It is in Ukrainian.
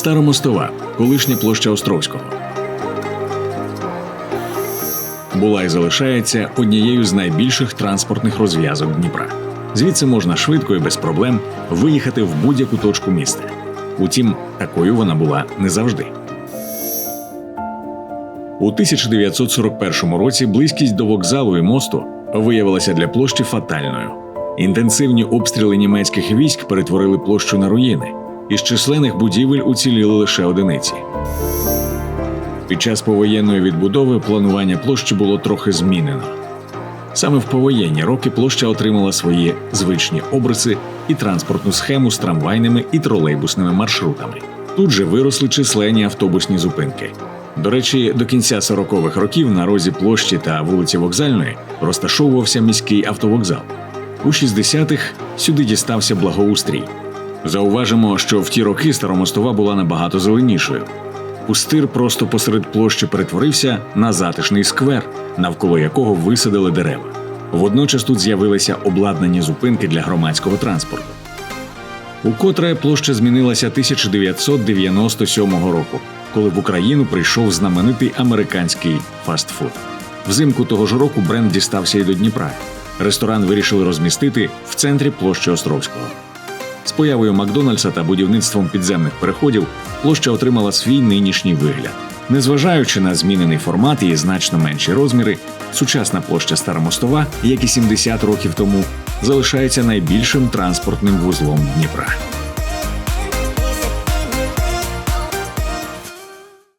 Старомостова, колишня площа Островського. Була і залишається однією з найбільших транспортних розв'язок Дніпра. Звідси можна швидко і без проблем виїхати в будь-яку точку міста. Утім, такою вона була не завжди. У 1941 році близькість до вокзалу і мосту виявилася для площі фатальною. Інтенсивні обстріли німецьких військ перетворили площу на руїни. Із численних будівель уціліли лише одиниці. Під час повоєнної відбудови планування площі було трохи змінено. Саме в повоєнні роки площа отримала свої звичні обриси і транспортну схему з трамвайними і тролейбусними маршрутами. Тут же виросли численні автобусні зупинки. До речі, до кінця 40-х років на розі площі та вулиці Вокзальної розташовувався міський автовокзал. У 60-х сюди дістався благоустрій. Зауважимо, що в ті роки Старомостова була набагато зеленішою. Пустир просто посеред площі перетворився на затишний сквер, навколо якого висадили дерева. Водночас тут з'явилися обладнані зупинки для громадського транспорту. Укотре площа змінилася 1997 року, коли в Україну прийшов знаменитий американський фастфуд. Взимку того ж року бренд дістався і до Дніпра. Ресторан вирішили розмістити в центрі площі Островського. З появою Макдональдса та будівництвом підземних переходів площа отримала свій нинішній вигляд. Незважаючи на змінений формат і значно менші розміри, сучасна площа Старомостова, як і 70 років тому, залишається найбільшим транспортним вузлом Дніпра.